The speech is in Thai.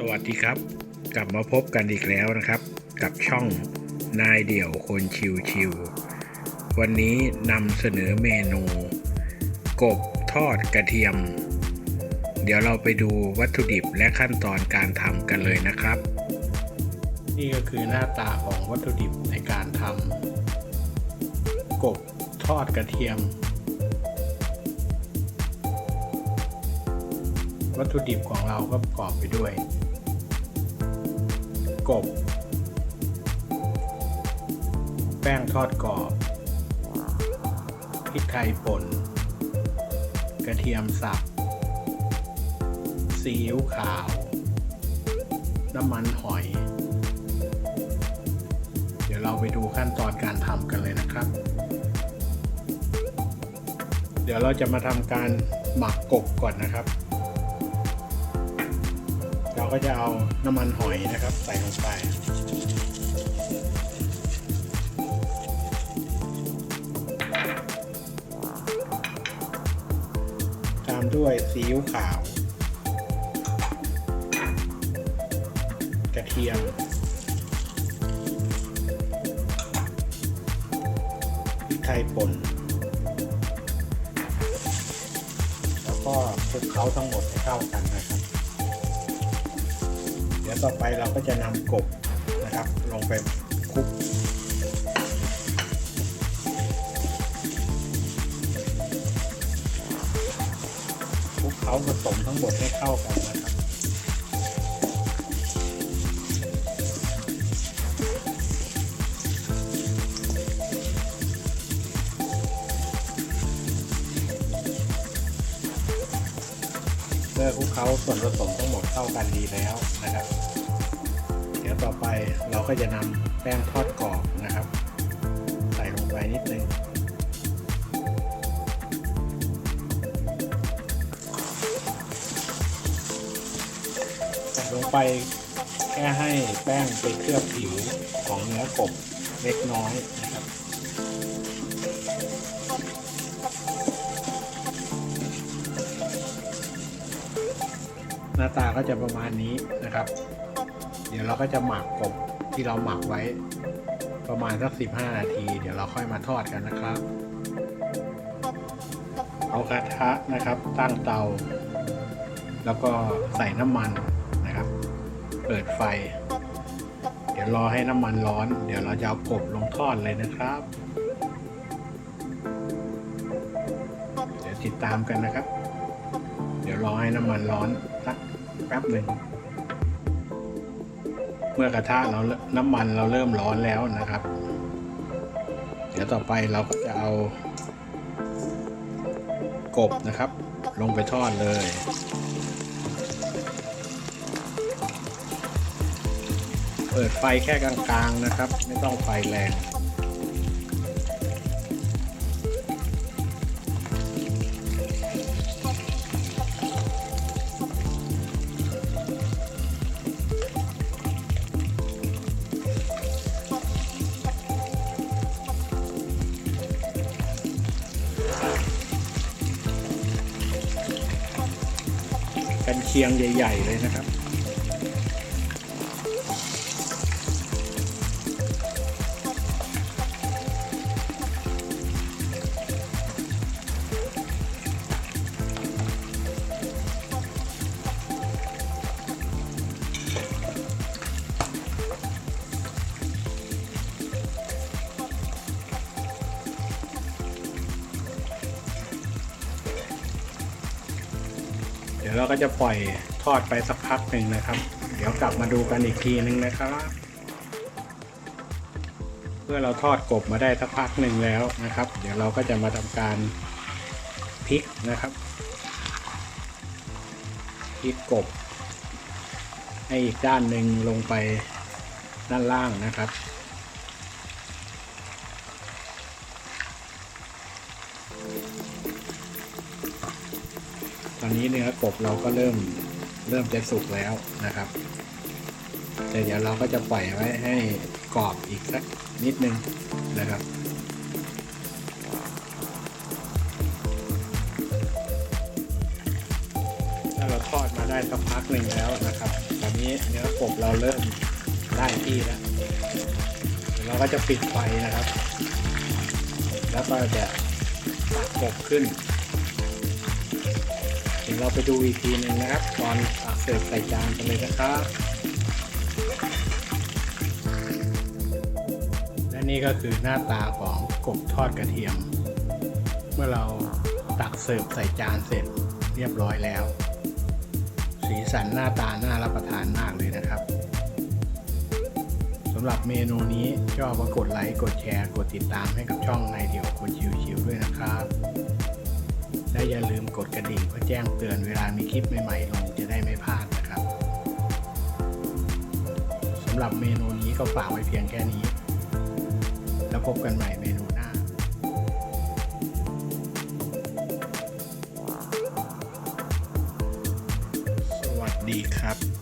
สวัสดีครับ กลับมาพบกันอีกแล้วนะครับ กับช่องนายเดี่ยวคนชิวชิววันนี้นำเสนอเมนู กบทอดกระเทียม เดี๋ยวเราไปดูวัตถุดิบและขั้นตอนการทำกันเลยนะครับ นี่ก็คือหน้าตาของวัตถุดิบในการทำกบทอดกระเทียม วัตถุดิบของเราก็ประกอบไปด้วย กบ แป้งทอดกรอบ พริกไทยป่น กระเทียมสับ ซีอิ๊วขาว น้ำมันหอย เดี๋ยวเราไปดูขั้นตอนการทำกันเลยนะครับ เดี๋ยวเราจะมาทำการหมักกบก่อนนะครับ ก็จะเอาน้ำมันหอยนะครับ ใส่ลงไปตามด้วยซีอิ๊วขาว กระเทียมพริกไทยป่นแล้วก็คลุกเคล้าทั้งหมดให้เข้ากันนะครับ ดี๋ยวต่อไปเราก็จะนำกบนะครับลงไปคลุกคลุกเขาผสมทั้งหมดให้เข้ากันนะ มื่อคลุกเคล้าส่วนผสมทั้งหมดเข้ากันดีแล้วนะครับ เดี๋ยวต่อไปเราก็จะนำแป้งทอดกรอบนะครับ ใส่ลงไปนิดนึงใส่ลงไปแค่ให้แป้งไปเคลือบผิวของเนื้อกบเล็กน้อยนะครับ หน้าตาก็จะประมาณนี้นะครับ เดี๋ยวเราก็จะหมักกบที่เราหมักไว้ ประมาณสัก 15 นาที เดี๋ยวเราค่อยมาทอดกันนะครับ เอากระทะนะครับตั้งเตา แล้วก็ใส่น้ำมันนะครับ เปิดไฟ เดี๋ยวรอให้น้ำมันร้อน เดี๋ยวเราจะเอากบลงทอดเลยนะครับ เดี๋ยวติดตามกันนะครับ ดี๋ยวรอให้น้ำมันร้อนสักแป๊บหนึ่งเมื่อกระทะเราน้ำมันเราเริ่มร้อนแล้วนะครับ เดี๋ยวต่อไปเราก็จะเอากบนะครับ ลงไปทอดเลยเปิดไฟแค่กลางๆนะครับ ไม่ต้องไฟแรง กันเชียงใหญ่ ๆ เลยนะครับ เดี๋ยวเราก็จะปล่อยทอดไปสักพักหนึ่งนะครับ เดี๋ยวกลับมาดูกันอีกทีนึงนะครับเมื่อเราทอดกบมาได้สักพักหนึ่งแล้วนะครับ เดี๋ยวเราก็จะมาทำการพลิกนะครับพลิกกบ ให้อีกด้านหนึ่งลงไปด้านล่างนะครับ อนนี้เนื้อกบเราก็เริ่มเริ่มจะสุกแล้วนะครับแต่เดี๋ยวเราก็จะปล่อยไว้ให้กรอบอีกสักนิดนึงนะครับ ถ้าเราทอดมาได้สักพักหนึ่งแล้วนะครับเราอนนี้เนื้อกบเราเริ่มได้ที่แล้วเราก็จะปิดไฟนะครับ แล้วก็จะตักกบขึ้น ดี๋ยวเราไปดูอีกทีหนึ่งนะครับ ตอนตักเสิร์ฟใส่จานกันเลยนะครับ และนี่ก็คือหน้าตาของกบทอดกระเทียม เมื่อเราตักเสิร์ฟใส่จานเสร็จเรียบร้อยแล้ว สีสันหน้าตาน่ารับประทานมากเลยนะครับสำหรับเมนูนี้ชอบก็กดไลค์ กดแชร์ กดติดตามให้กับช่องในเดี่ยวคนชิวๆด้วยนะครับ และอย่าลืมกดกระดิ่งเพื่อแจ้งเตือนเวลามีคลิปใหม่ๆลงจะได้ไม่พลาดนะครับสำหรับเมนูนี้ก็ฝากไว้เพียงแค่นี้ แล้วพบกันใหม่เมนูหน้าสวัสดีครับ